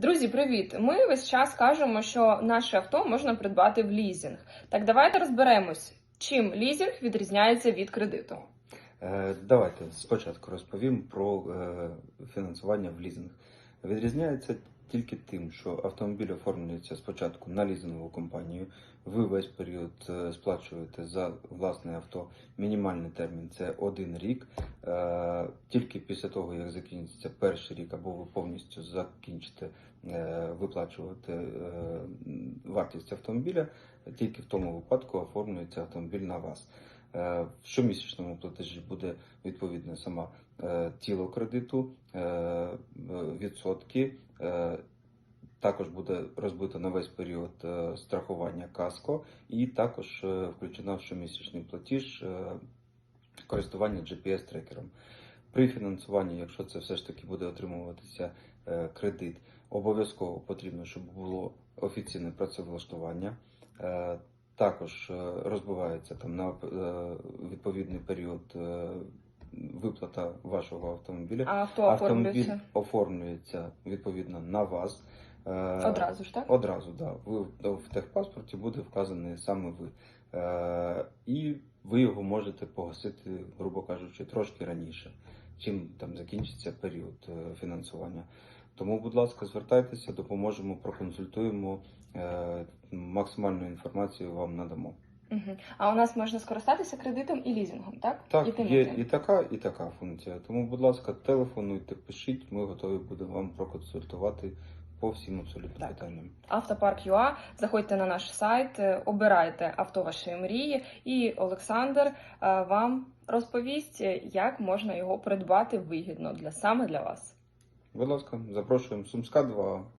Друзі, привіт! Ми весь час кажемо, що наше авто можна придбати в лізинг. Так давайте розберемось, чим лізинг відрізняється від кредиту. Е, Давайте спочатку розповім про е, фінансування в лізинг. Відрізняється тільки тим, що автомобіль оформлюється спочатку на лізингову компанію. Ви весь період е, сплачуєте за власне авто. Мінімальний термін це один рік. Е, Тільки після того, як закінчиться перший рік, або ви повністю закінчите е, виплачувати вартість автомобіля, тільки в тому випадку оформлюється автомобіль на вас. Е, В щомісячному платежі буде відповідно сама е, тіло кредиту, е, відсотки. Також буде розбито на весь період страхування каско, і також включено в щомісячний платіж користування GPS-трекером. При фінансуванні, якщо це все ж таки буде отримуватися кредит, обов'язково потрібно, щоб було офіційне працевлаштування. Також е, розбивається там на е, відповідний період е, виплата вашого автомобіля. А авто Автомобіль оформлюється оформлюється відповідно на вас. Одразу ж, так? Одразу, да. Ви в техпаспорті буде вказаний саме ви. І ви його можете погасити, грубо кажучи, трошки раніше, чим там закінчиться період фінансування. Тому, будь ласка, звертайтеся, допоможемо, проконсультуємо, е, максимальну інформацію вам надамо. Угу. А у нас можна скористатися кредитом і лізингом, так? Так, і тим, є і тим. і така, і така функція. Тому, будь ласка, телефонуйте, пишіть, ми готові будемо вам проконсультувати по всім абсолютно Так. питанням. Автопарк ЮА. Заходьте на наш сайт, е, обирайте авто вашої мрії, і Олександр е, вам розповість, як можна його придбати вигідно для саме для вас. Будь ласка, запрошуємо Сумська 2.